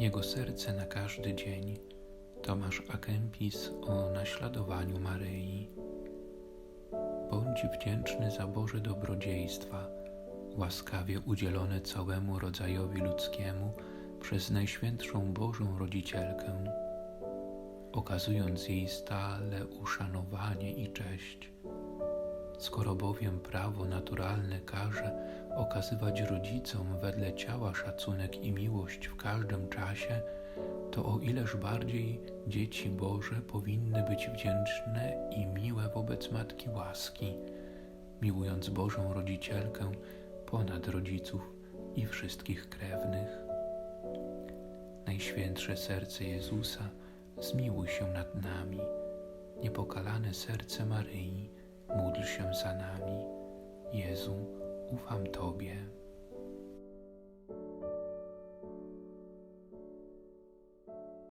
Jego serce na każdy dzień. Tomasz Akempis o naśladowaniu Maryi. Bądź wdzięczny za Boże dobrodziejstwa, łaskawie udzielone całemu rodzajowi ludzkiemu przez Najświętszą Bożą Rodzicielkę, okazując jej stale uszanowanie i cześć. Skoro bowiem prawo naturalne każe okazywać rodzicom wedle ciała szacunek i miłość w każdym czasie, to o ileż bardziej dzieci Boże powinny być wdzięczne i miłe wobec Matki łaski, miłując Bożą Rodzicielkę ponad rodziców i wszystkich krewnych. Najświętsze serce Jezusa, zmiłuj się nad nami. Niepokalane serce Maryi, módl się za nami. Jezu, ufam Tobie.